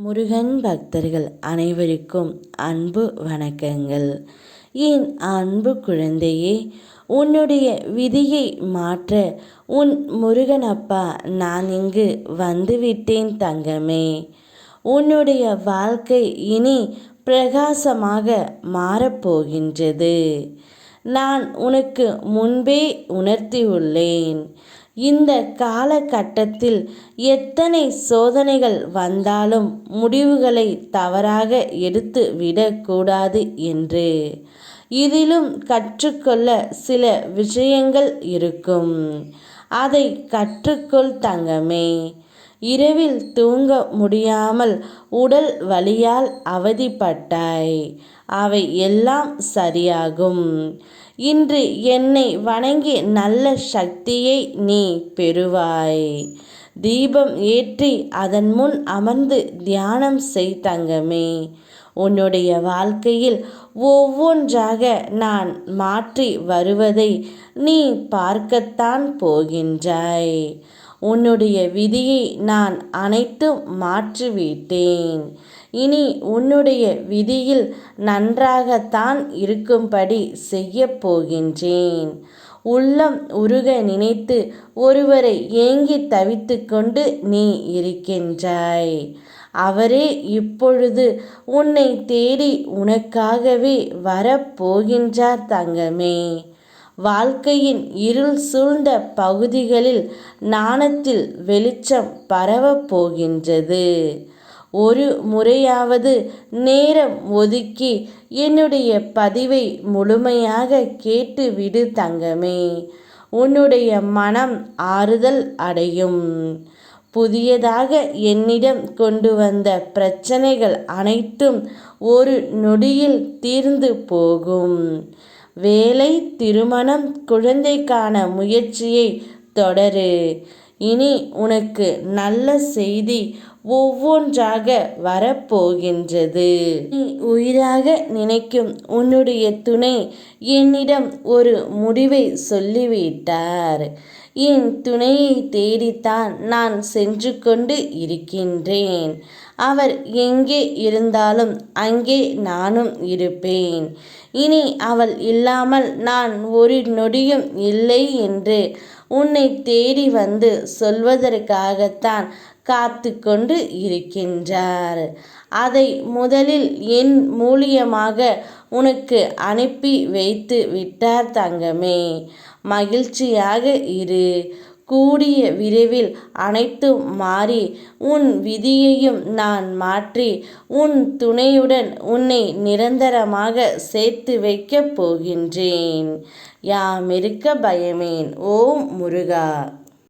முருகன் பக்தர்கள் அனைவருக்கும் அன்பு வணக்கங்கள். என் அன்பு குழந்தையே உன்னுடைய விதியை மாற்ற உன் முருகனப்பா நான் இங்கு வந்துவிட்டேன் தங்கமே. உன்னுடைய வாழ்க்கை இனி பிரகாசமாக மாறப்போகின்றது. நான் உனக்கு முன்பே உணர்த்தியுள்ளேன். இந்த காலகட்டத்தில் எத்தனை சோதனைகள் வந்தாலும் முடிவுகளை தவறாக எடுத்து விடக்கூடாது என்று. இதிலும் கற்றுக்கொள்ள சில விஷயங்கள் இருக்கும். அதை கற்றுக்கொள் தங்கமே. இரவில் தூங்க முடியாமல் உடல் வலியால் அவதிப்பட்டாய். அவை எல்லாம் சரியாகும். இன்று என்னை வணங்கி நல்ல சக்தியை நீ பெறுவாய். தீபம் ஏற்றி அதன் முன் அமர்ந்து தியானம் செய் தங்கமே. உன்னுடைய வாழ்க்கையில் ஒவ்வொன்றாக நான் மாற்றி வருவதை நீ பார்க்கத்தான் போகின்றாய். உன்னுடைய விதியை நான் அனைத்தும் மாற்றிவிட்டேன். இனி உன்னுடைய விதியில் நன்றாகத்தான் இருக்கும்படி செய்யப் போகின்றேன். உள்ளம் உருக நினைத்து ஒருவரை ஏங்கி தவித்து கொண்டு நீ இருக்கின்றாய். அவரே இப்பொழுது உன்னை தேடி உனக்காகவே வரப்போகின்றார் தங்கமே. வாழ்க்கையின் இருள் சூழ்ந்த பகுதிகளில் நாணத்தில் வெளிச்சம் பரவப் போகின்றது. ஒரு முறையாவது நேரம் ஒதுக்கி என்னுடைய பதிவை முழுமையாக கேட்டுவிடு தங்கமே. உன்னுடைய மனம் ஆறுதல் அடையும். புதியதாக என்னிடம் கொண்டு வந்த பிரச்சனைகள் அனைத்தும் ஒரு நொடியில் தீர்ந்து போகும். வேலை திருமணம் குழந்தைக்கான முயற்சியை தொடரு. இனி உனக்கு நல்ல செய்தி ஒவ்வொன்றாக வரப்போகின்றது. நீ உயிராக நினைக்கும் உன்னுடைய துணை என்னிடம் ஒரு முடிவை சொல்லிவிட்டார். என் துணையை தேடித்தான் நான் சென்று கொண்டு இருக்கின்றேன். அவர் எங்கே இருந்தாலும் அங்கே நானும் இருப்பேன். இனி அவள் இல்லாமல் நான் ஒரு நொடியும் இல்லை என்று உன்னை தேடி வந்து சொல்வதற்காகத்தான் காத்து கொண்டு இருக்கின்றார். அதை முதலில் என் மூலியமாக உனக்கு அனுப்பி வைத்து விட்டார் தங்கமே. மகிழ்ச்சியாக இரு. கூடிய விரைவில் அனைத்தும் மாறி உன் விதியையும் நான் மாற்றி உன் துணையுடன் உன்னை நிரந்தரமாக சேர்த்து வைக்கப் போகின்றேன். யாமிருக்க பயமேன். ஓம் முருகா.